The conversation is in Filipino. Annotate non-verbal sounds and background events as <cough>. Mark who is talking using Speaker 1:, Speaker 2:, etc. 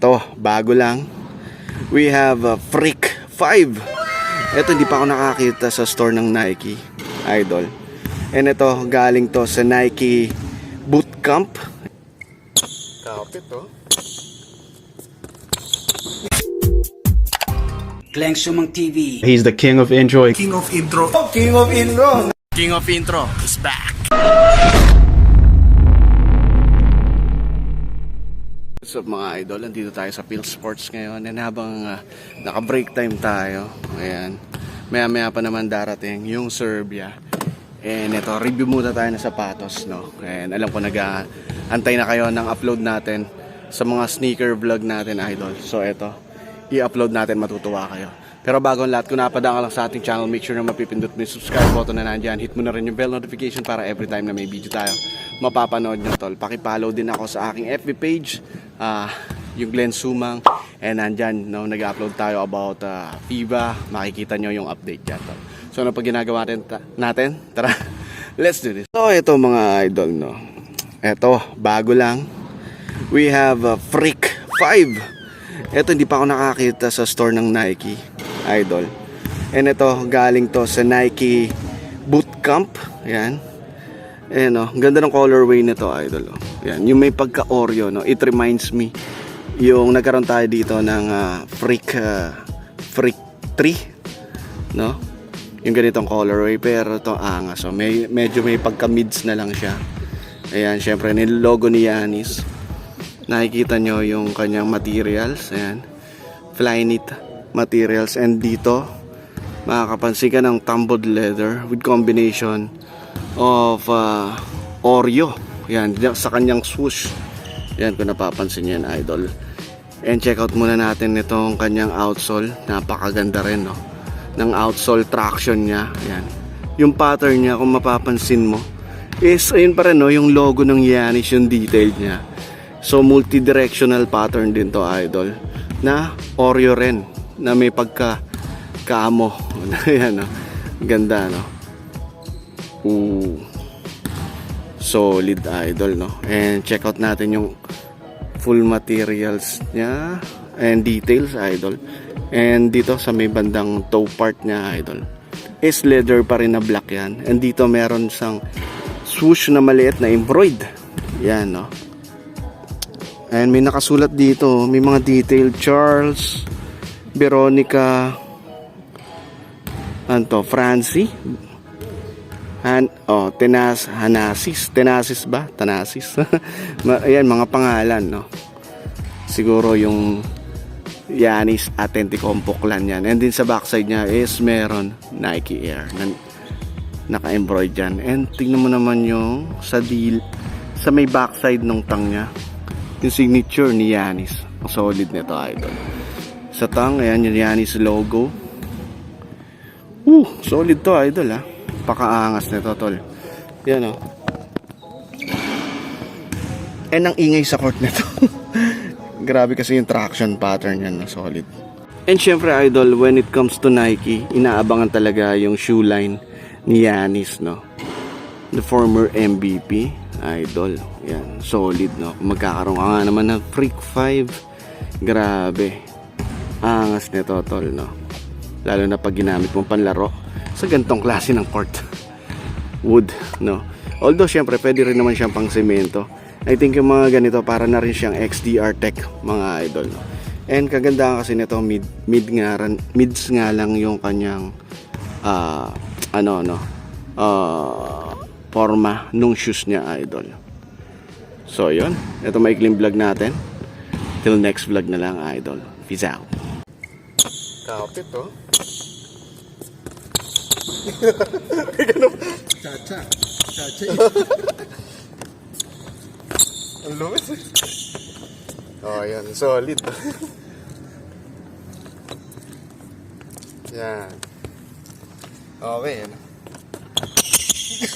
Speaker 1: Eto, bago lang. We have a Freak 5. Eto, hindi pa ako nakakita sa store ng Nike. Idol. And ito, galing to sa Nike Bootcamp. Kapit to.
Speaker 2: Glenn Sumang TV.
Speaker 3: He's the king of enjoy.
Speaker 4: King of intro.
Speaker 1: King of Intro.
Speaker 4: King of intro is back.
Speaker 1: What's up mga idol? Nandito tayo sa Phil Sports ngayon and habang uh, naka-break time tayo, ayan, maya maya pa naman darating yung Serbia. And ito, review muna tayo ng sapatos, no? And alam ko nag-antay na kayo ng upload natin sa mga sneaker vlog natin, idol. So ito, i-upload natin, matutuwa kayo. Pero bago ang lahat, kung napadaan ka lang sa ating channel, make sure na mapipindot mo yung subscribe button na nandyan. Hit mo na rin yung bell notification para every time na may video tayo, mapapanood nyo tol. Pakipollow din ako sa aking FB page, ah, yung Glenn Sumang. And nandyan, no, nag-upload tayo about ah, FIBA. Makikita nyo yung update dyan tol. So ano pa ginagawa natin? Ta- natin? Tara, <laughs> let's do this. So ito mga idol, no. Ito, bago lang. We have a Freak 5. Ito, hindi pa ako nakakita sa store ng Nike. Idol. And ito, galing to sa Nike Bootcamp. Ayan. Ayan o, ganda ng colorway nito, idol. Oh. Ayan, yung may pagka-Oreo, no? It reminds me yung nagkaroon tayo dito ng ah, Freak ah, Freak 3, no? Yung ganitong colorway, pero ito angas. So, may, medyo may pagka-mids na lang siya. Ayan, syempre, nilogo ni Yanis. Nakikita nyo yung kanyang materials. Ayan. Flyknit materials. And dito, makakapansin ka ng tumbled leather with combination of uh, Oreo. Yan, sa kanyang swoosh. Yan, kung napapansin yan, idol. And check out muna natin itong kanyang outsole. Napakaganda rin, no? Ng outsole traction niya. Yan. Yung pattern niya, kung mapapansin mo, is, ayun pa rin, no? Yung logo ng Yanis, yung detail niya. So, multi-directional pattern din to, idol. Na Oreo rin. Na may pagka kamo. <laughs> Ayan, no? Ganda, no? Ooh. Solid idol, no? And check out natin yung full materials niya and details, idol. And dito sa may bandang toe part niya, idol. Is leather pa rin na black yan. And dito meron sang swoosh na maliit na embroid. Yan, no? And may nakasulat dito, may mga detail. Charles, Veronica, Anto, Francie, Han, oh, Tenas, Hanasis, Tenasis ba? Tanasis. <laughs> Ayan, mga pangalan, no? Siguro yung Yanis Authentic Compoklan yan. And din sa backside niya is meron Nike Air na naka-embroid dyan. And tingnan mo naman yung sa deal, sa may backside ng tang niya. Yung signature ni Yanis. Ang solid nito, idol. Sa tang, ayan yung Yanis logo. Uh, solid to, idol, ha. Pakaangas nito, tol. Yan, oh. And ang ingay sa court nito. <laughs> Grabe kasi yung traction pattern yan na solid. And syempre, idol, when it comes to Nike, inaabangan talaga yung shoe line ni Yanis, no? The former MVP, idol. Yan, solid, no? Magkakaroon ka nga naman ng Freak 5, grabe. Angas nito, tol, no? Lalo na pag ginamit mong panlaro sa gantong klase ng court. <laughs> Wood, no? Although, syempre, pwede rin naman siyang pang semento. I think yung mga ganito, para na rin siyang XDR Tech, mga idol, no? And kagandahan kasi nito, mid, mid nga, ran- mids nga lang yung kanyang, ah, ano, no? Ah, forma nung shoes niya, idol. So, yun. Ito maikling vlog natin. Till next vlog na lang, idol. Peace out. Kapit, oh.
Speaker 4: Chacha. Chacha. <laughs>
Speaker 1: Ang lumis eh. Oh, yan. Solid. <laughs> yan. Okay, yan.